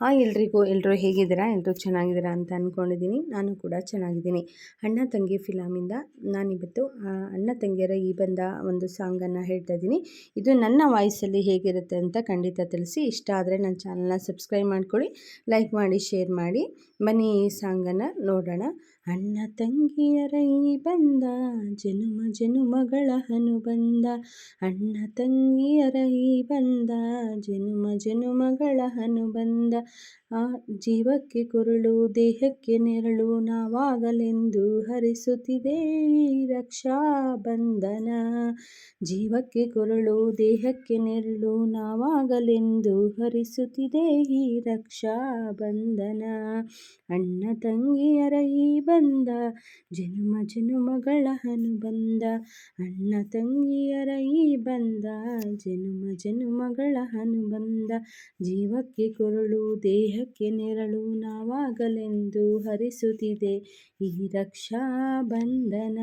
Hi ಎಲ್ರಿಗೂ ಎಲ್ಲರೂ ಹೇಗಿದ್ದೀರಾ? ಎಲ್ಲರೂ ಚೆನ್ನಾಗಿದ್ದೀರಾ ಅಂತ ಅಂದ್ಕೊಂಡಿದ್ದೀನಿ ನಾನು ಕೂಡ ಚೆನ್ನಾಗಿದ್ದೀನಿ. ಅಣ್ಣ ತಂಗಿ ಫಿಲಮಿಂದ ನಾನಿವತ್ತು ಅಣ್ಣ ತಂಗಿಯರ ಈ ಬಂದ ಒಂದು ಸಾಂಗನ್ನು ಹೇಳ್ತಾ ಇದ್ದೀನಿ. ಇದು ನನ್ನ ವಾಯ್ಸಲ್ಲಿ ಹೇಗಿರುತ್ತೆ ಅಂತ ಖಂಡಿತ ತಿಳಿಸಿ. ಇಷ್ಟ ಆದರೆ ನನ್ನ ಚಾನಲ್ನ ಸಬ್ಸ್ಕ್ರೈಬ್ ಮಾಡ್ಕೊಳ್ಳಿ, ಲೈಕ್ ಮಾಡಿ, ಶೇರ್ ಮಾಡಿ. ಬನ್ನಿ ಈ ಸಾಂಗನ್ನು ನೋಡೋಣ. ಅಣ್ಣ ತಂಗಿಯರೈ ಬಂದ, ಜನುಮ ಜನುಮಗಳ ಬಂದ ಅಣ್ಣ ತಂಗಿಯರೈ ಬಂದ, ಜನುಮ ಜನುಮಗಳ ಬಂದ ಆ ಜೀವಕ್ಕೆ ಕುರುಳು, ದೇಹಕ್ಕೆ ನೆರಳು, ನಾವಾಗಲೆಂದು ಹರಿಸುತ್ತಿದೆ ರಕ್ಷಾ ಬಂಧನ ಜೀವಕ್ಕೆ ಕುರುಳು, ದೇಹಕ್ಕೆ ನೆರಳು, ನಾವಾಗಲೆಂದು ಹರಿಸುತ್ತಿದೆ ಈ ರಕ್ಷಾ ಬಂಧನ ಅಣ್ಣ ತಂಗಿಯರ ಈ ಬಂದ. ಜನುಮ ಜನುಮಗಳ ಅನುಬಂಧ. ಅಣ್ಣ ತಂಗಿಯರ ಈ ಬಂದ ಜನುಮ ಜನುಮಗಳ ಅನುಬಂಧ. ಜೀವಕ್ಕೆ ಕೊರಳು, ದೇಹಕ್ಕೆ ನೆರಳು ನಾವಾಗಲೆಂದು ಹರಿಸುತ್ತಿದೆ ಈ ರಕ್ಷಾ ಬಂಧನ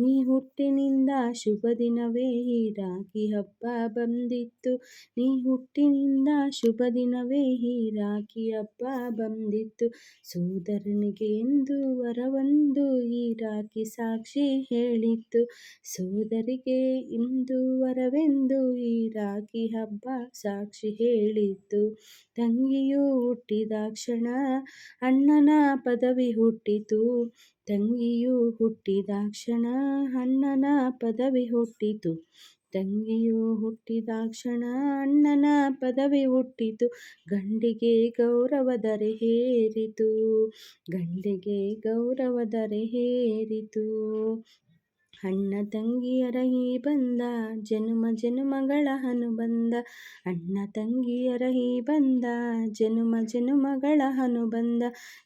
ನೀ ಹುಟ್ಟಿನಿಂದ ಶುಭ ದಿನವೇ ಈ ರಾಖಿ ಹಬ್ಬ ಬಂದಿತ್ತು. ನೀ ಹುಟ್ಟಿನಿಂದ ಶುಭ ದಿನವೇ ಈ ರಾಖಿ ಹಬ್ಬ ಬಂದಿತ್ತು. ಸೋದರನಿಗೆ ಎಂದು ವರವೊಂದು ಈ ರಾಖಿ ಸಾಕ್ಷಿ ಹೇಳಿತ್ತು. ಸೋದರಿಗೆ ಇಂದು ವರವೆಂದು ಈ ರಾಖಿ ಹಬ್ಬ ಸಾಕ್ಷಿ ಹೇಳಿತ್ತು. ತಂಗಿಯು ಹುಟ್ಟಿದ ಕ್ಷಣ ಅಣ್ಣನ ಪದವಿ ಹುಟ್ಟಿತು. ತಂಗಿಯು ಹುಟ್ಟಿದ ಕ್ಷಣ ಅಣ್ಣನ ಪದವಿ ಹುಟ್ಟಿತು. ತಂಗಿಯು ಹುಟ್ಟಿದ ಕ್ಷಣ ಅಣ್ಣನ ಪದವಿ ಹುಟ್ಟಿತು. ಗಂಡಿಗೆ ಗೌರವ ದರೆ ಹೇರಿತು. ಗಂಡಿಗೆ ಗೌರವ ದರೆ ಹೇರಿತು. ಅಣ್ಣ ತಂಗಿಯರ ಈ ಬಂದ, ಜನುಮ ಜನುಮಗಳ ಅನುಬಂಧ. ಅಣ್ಣ ತಂಗಿಯರ ಈ ಬಂದ, ಜನುಮ ಜನುಮಗಳ ಅನುಬಂಧ.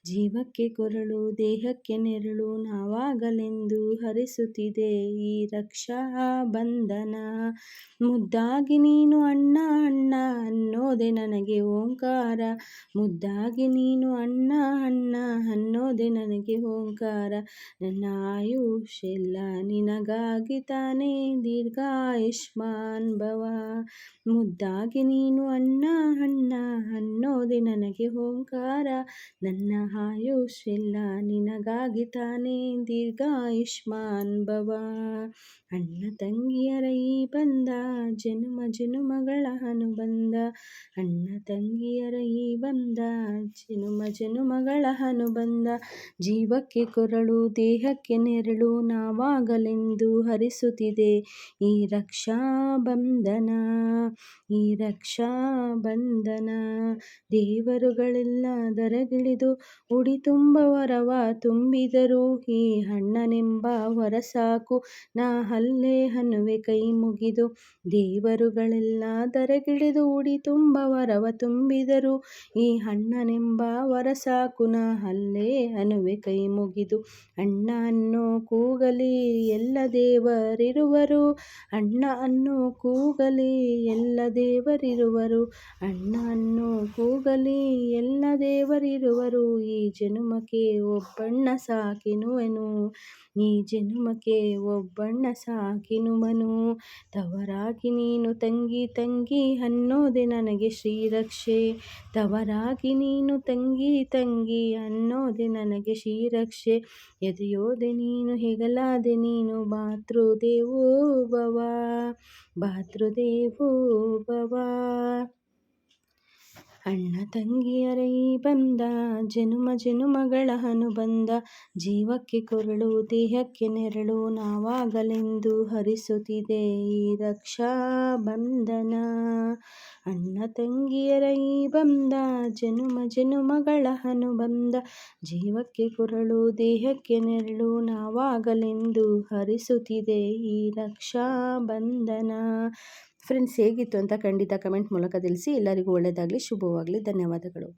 ಜೀವಕ್ಕೆ ಕೊರಳು, ದೇಹಕ್ಕೆ ನೆರಳು, ನಾವಾಗಲೆಂದು ಹರಿಸುತ್ತಿದೆ ಈ ರಕ್ಷಾ ಬಂಧನ. ಮುದ್ದಾಗಿ ನೀನು ಅಣ್ಣ ಅಣ್ಣ ಅನ್ನೋದೆ ನನಗೆ ಓಂಕಾರ. ಮುದ್ದಾಗಿ ನೀನು ಅಣ್ಣ ಅಣ್ಣ ಅನ್ನೋದೆ ನನಗೆ ಓಂಕಾರ. ನನ್ನ ಆಯುಷೆಲ್ಲ ನಿನಗಾಗಿ ತಾನೇ ದೀರ್ಘಾಯುಷ್ಮಾನ್ ಭವ ಮುದ್ದಾಗಿ ನೀನು ಅಣ್ಣ ಅಣ್ಣ ಅನ್ನೋದೆ ನನಗೆ ಓಂಕಾರ. ನನ್ನ ಆಯುಷೆಲ್ಲ ನಿನಗಾಗಿ ತಾನೇ ದೀರ್ಘಾಯುಷ್ಮಾನ್ ಭವ ಅಣ್ಣ ತಂಗಿಯರ ಈ ಬಂದ ಜನುಮ ಜನುಮಗಳ ಅನುಬಂಧ. ಅಣ್ಣ ತಂಗಿಯರ ಈ ಬಂದ ಜನುಮ ಜನುಮಗಳ ಅನುಬಂಧ. ಜೀವಕ್ಕೆ ಕೊರಳು, ದೇಹಕ್ಕೆ ನೆರಳು ನಾವಾಗಲೆಂದು ಹರಿಸುತ್ತಿದೆ. ಈ ರಕ್ಷಾ ಬಂಧನ, ಈ ರಕ್ಷಾ ಬಂಧನ ದೇವರುಗಳೆಲ್ಲ ದರಗಿಳಿದು ಉಡಿ ತುಂಬ ವರವ ತುಂಬಿದರು. ಈ ಹಣ್ಣನೆಂಬ ವರ ಸಾಕು ನಾ ಹಲ್ಲೆ ಹನುವೆ ಕೈ ಮುಗಿದು. ದೇವರುಗಳೆಲ್ಲ ದರಗಿಳಿದು ಉಡಿ ತುಂಬ ವರವ ತುಂಬಿದರು. ಈ ಹಣ್ಣನೆಂಬ ವರ ಸಾಕು ನಾ ಹಲ್ಲೆ ಹನುವೆ ಕೈ ಮುಗಿದು. ಅಣ್ಣ ಅನ್ನೋ ಕೂಗಲಿ ಎಲ್ಲ ದೇವರಿರುವರು. ಅಣ್ಣ ಅನ್ನು ಕೂಗಲಿ ಎಲ್ಲ ದೇವರಿರುವರು. ಅಣ್ಣ ಅನ್ನು ಕೂಗಲಿ ಎಲ್ಲ ದೇವರಿರುವರು. ಈ ಜನುಮಕ್ಕೆ ಒಬ್ಬಣ್ಣ ಸಾಕಿನುವನು. ಈ ಜನುಮಕ್ಕೆ ಒಬ್ಬಣ್ಣ ಸಾಕಿನುವನು. ತವರಾಗಿ ನೀನು ತಂಗಿ ತಂಗಿ ಅನ್ನೋದೆ ನನಗೆ ಶ್ರೀರಕ್ಷೆ. ತವರಾಗಿ ನೀನು ತಂಗಿ ತಂಗಿ ಅನ್ನೋದೆ ನನಗೆ ಶ್ರೀರಕ್ಷೆ. ಎದೆಯೋದೆ ನೀನು ಹೆಗಲಾದೆ ನೀನು ಭಾತೃದೇವೋ ಭವ ಭಾತೃದೇವೋ ಭವ ಅಣ್ಣ ತಂಗಿಯರೈ, ಬಂದ ಜನುಮ ಜನುಮಗಳ ಅನುಬಂಧ, ಜೀವಕ್ಕೆ ಕೊರಳು, ದೇಹಕ್ಕೆ ನೆರಳು, ನಾವಾಗಲೆಂದು ಹರಿಸುತ್ತಿದೆ ಈ ರಕ್ಷಾ ಬಂಧನ ಅಣ್ಣ ತಂಗಿಯರೈ, ಬಂದ ಜನುಮ ಜನುಮಗಳ ಅನುಬಂಧ, ಜೀವಕ್ಕೆ ಕೊರಳು, ದೇಹಕ್ಕೆ ನೆರಳು, ನಾವಾಗಲೆಂದು ಹರಿಸುತ್ತಿದೆ ಈ ರಕ್ಷಾ ಬಂಧನ ಫ್ರೆಂಡ್ಸ್ ಹೇಗಿತ್ತು ಅಂತ ಖಂಡಿತ ಕಮೆಂಟ್ ಮೂಲಕ ತಿಳಿಸಿ. ಎಲ್ಲರಿಗೂ ಒಳ್ಳೆಯದಾಗಲಿ ಶುಭವಾಗಲಿ. ಧನ್ಯವಾದಗಳು.